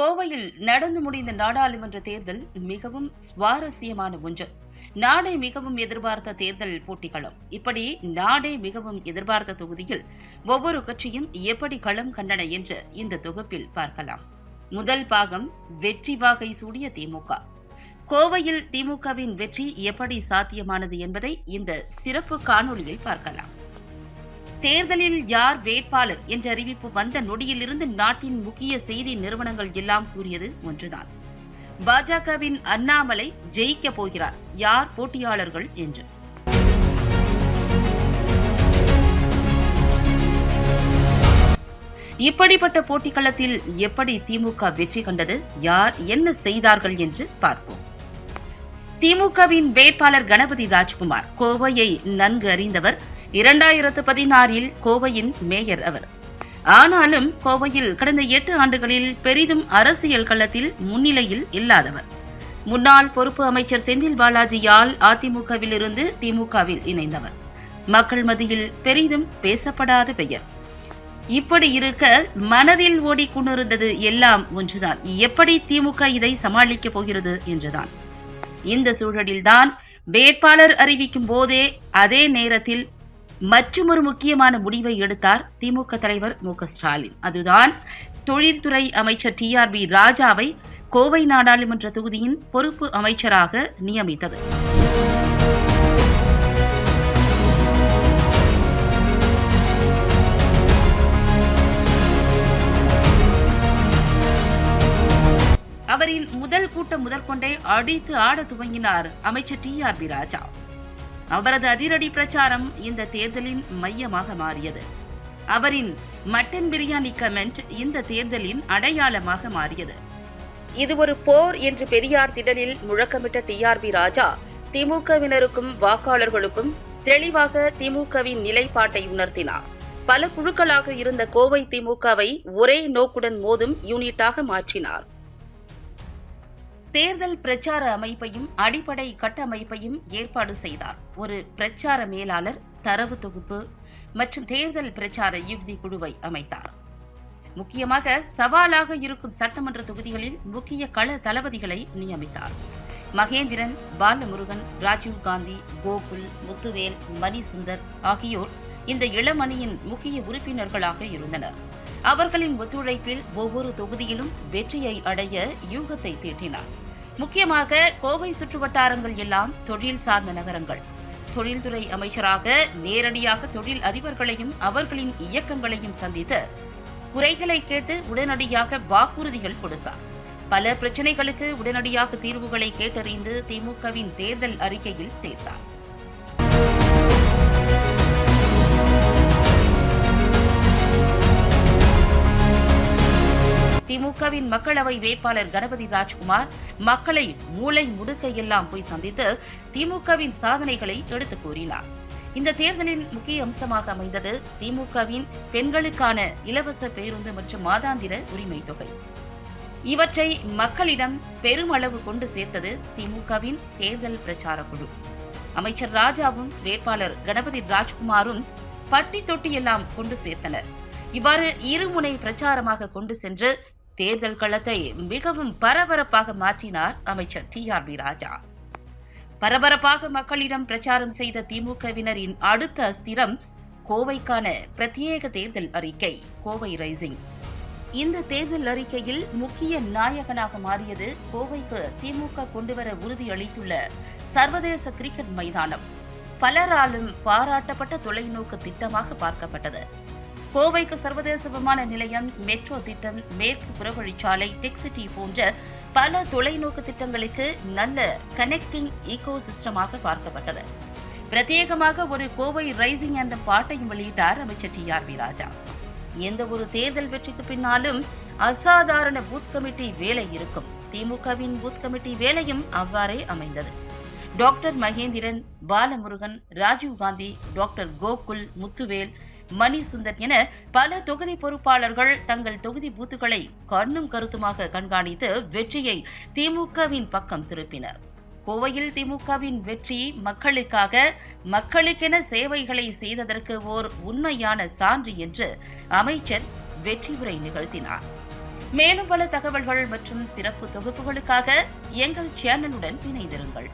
கோவையில் நடந்து முடிந்த நாடாளுமன்ற தேர்தல் மிகவும் சுவாரஸ்யமான ஒன்று. நாடே மிகவும் எதிர்பார்த்த தேர்தல் போட்டிகளும் இப்படி நாடே மிகவும் எதிர்பார்த்த தொகுதியில் ஒவ்வொரு கட்சியும் எப்படி களம் கண்டன என்று இந்த தொகுப்பில் பார்க்கலாம். முதல் பாகம் வெற்றி வாகை சூடிய திமுக. கோவையில் திமுகவின் வெற்றி எப்படி சாத்தியமானது என்பதை இந்த சிறப்பு காணொளியில் பார்க்கலாம். தேர்தலில் யார் வேட்பாளர் என்ற அறிவிப்பு வந்த நொடியிலிருந்து நாட்டின் முக்கிய செய்தி நிறுவனங்கள் எல்லாம் கூறியது ஒன்றுதான். பாஜகவின் அண்ணாமலை ஜெயிக்க போகிறார். யார் போட்டியாளர்கள் என்று. இப்படிப்பட்ட போட்டிக்களத்தில் எப்படி திமுக வெற்றி கண்டது? யார் என்ன செய்தார்கள் என்று பார்ப்போம். திமுகவின் வேட்பாளர் கணபதி ராஜ்குமார் கோவையை நன்கு அறிந்தவர் இரண்டாயிரத்து பதினாறில் கோவையின் மேயர் அவர். ஆனாலும் கோவையில் கடந்த எட்டு ஆண்டுகளில் பெரிதும் அரசியல் களத்தில் முன்னிலையில் இல்லாதவர். முன்னாள் பொறுப்பு அமைச்சர் செந்தில் பாலாஜியால் அதிமுகவில் இருந்து திமுகவில் இணைந்தவர். மக்கள் மத்தியில் பெரிதும் பேசப்படாத பெயர். இப்படி இருக்க மனதில் ஓடிக்கொண்டிருந்தது எல்லாம் ஒன்றுதான். எப்படி திமுக இதை சமாளிக்கப் போகிறது என்றுதான். இந்த சூழலில்தான் வேட்பாளர் அறிவிக்கும் போதே அதே நேரத்தில் மற்றுமொரு முக்கியமான முடிவை எடுத்தார் திமுக தலைவர் மு ஸ்டாலின். அதுதான் தொழில்துறை அமைச்சர் டி ஆர் பி ராஜாவை கோவை நாடாளுமன்ற தொகுதியின் பொறுப்பு அமைச்சராக நியமித்தது. அவரின் முதல் கூட்டம் முதற்கொண்டே அடித்து ஆட துவங்கினார் அமைச்சர் டி ஆர் பி ராஜா. அவரது அதிரடி பிரச்சாரம் இந்த தேர்தலின் மையமாக மாறியது. அவரின் மட்டன் பிரியாணி கமெண்ட் இந்த தேர்தலின் அடையாளமாக மாறியது. இது ஒரு போர் என்று பெரியார் திடலில் முழக்கமிட்ட டிஆர்பி ராஜா திமுகவினருக்கும் வாக்காளர்களுக்கும் தெளிவாக திமுகவின் நிலைப்பாட்டை உணர்த்தினார். பல குழுக்களாக இருந்த கோவை திமுகவை ஒரே நோக்குடன் மோதும் யூனிட்டாக மாற்றினார். தேர்தல் பிரச்சார அமைப்பையும் அடிப்படை கட்டமைப்பையும் ஏற்பாடு செய்தார். ஒரு பிரச்சார மேலாளர் தரவு தொகுப்பு மற்றும் தேர்தல் பிரச்சார யுக்தி குழுவை அமைத்தார். முக்கியமாக சவாலாக இருக்கும் சட்டமன்ற தொகுதிகளில் முக்கிய கள தளபதிகளை நியமித்தார். மகேந்திரன் பாலமுருகன் ராஜீவ் காந்தி கோகுல் முத்துவேல் மணிசுந்தர் ஆகியோர் இந்த இளமணியின் முக்கிய உறுப்பினர்களாக இருந்தனர். அவர்களின் ஒத்துழைப்பில் ஒவ்வொரு தொகுதியிலும் வெற்றியை அடைய யூகத்தை தீட்டினார். முக்கியமாக கோவை சுற்றுவட்டாரங்கள் எல்லாம் தொழில் சார்ந்த நகரங்கள். தொழில்துறை அமைச்சராக நேரடியாக தொழில் அதிபர்களையும் அவர்களின் இயக்கங்களையும் சந்தித்து குறைகளை கேட்டு உடனடியாக வாக்குறுதிகள் கொடுத்தார். பல பிரச்சனைகளுக்கு உடனடியாக தீர்வுகளை கேட்டறிந்து திமுகவின் தேர்தல் அறிக்கையில் சேர்த்தார். திமுகவின் மக்களவை வேட்பாளர் கணபதி ராஜ்குமார் மக்களை மூளை முடுக்க எல்லாம் போய் சந்தித்து திமுகவின் சாதனைகளை எடுத்து கூறினார். இந்த தேர்தலின் முக்கிய அம்சமாக அமைந்தது திமுகவின் பெண்களுக்கான இலவச பேருந்து மற்றும் மாதாந்திர உரிமை தொகை. இவற்றை மக்களிடம் பெருமளவு கொண்டு சேர்த்தது திமுகவின் தேர்தல் பிரச்சார குழு. அமைச்சர் ராஜாவும் வேட்பாளர் கணபதி ராஜ்குமாரும் பட்டி தொட்டியெல்லாம் கொண்டு சேர்த்தனர். இவ்வாறு இருமுனை பிரச்சாரமாக கொண்டு சென்று தேர்தல் களத்தை மிகவும் பரபரப்பாக மாற்றினார் அமைச்சர் டி ஆர் பி ராஜா. பரபரப்பாக மக்களிடம் பிரச்சாரம் செய்த திமுகவினரின் அடுத்த அஸ்திரம் கோவைக்கான பிரத்யேக தேர்தல் அறிக்கை கோவை ரைசிங். இந்த தேர்தல் அறிக்கையில் முக்கிய நாயகனாக மாறியது கோவைக்கு திமுக கொண்டுவர உறுதியளித்துள்ள சர்வதேச கிரிக்கெட் மைதானம். பலராலும் பாராட்டப்பட்ட தொலைநோக்கு திட்டமாக பார்க்கப்பட்டது. கோவைக்கு சர்வதேச விமான நிலையம் மெட்ரோ திட்டம் மேற்கு புறவழிச்சாலை டெக் சிட்டி போன்ற பல தொலைநோக்கு திட்டங்களுக்கு நல்ல கனெக்டிங் ஈகோ சிஸ்டமாக பார்க்கப்பட்டது. பிரத்யேகமாக ஒரு கோவை ரைசிங் அந்த பாட்டையும் வெளியிட்டார் அமைச்சர் டி ஆர் பி ராஜா. எந்த ஒரு தேர்தல் வெற்றிக்கு பின்னாலும் அசாதாரண பூத் கமிட்டி வேலை இருக்கும். திமுகவின் பூத் கமிட்டி வேலையும் அவ்வாறே அமைந்தது. டாக்டர் மகேந்திரன் பாலமுருகன் ராஜீவ்காந்தி டாக்டர் கோகுல் முத்துவேல் மணி சுந்தர் என பல தொகுதி பொறுப்பாளர்கள் தங்கள் தொகுதி பூத்துகளை கண்ணும் கருத்துமாக கண்காணித்து வெற்றியை திமுகவின் பக்கம் திருப்பினர். கோவையில் திமுகவின் வெற்றி மக்களுக்காக மக்களுக்கென சேவைகளை செய்ததற்கு ஓர் உண்மையான சான்று என்று அமைச்சர் வெற்றி உரை நிகழ்த்தினார். மேலும் பல தகவல்கள் மற்றும் சிறப்பு தொகுப்புகளுக்காக எங்கள் சேனலுடன் இணைந்திருங்கள்.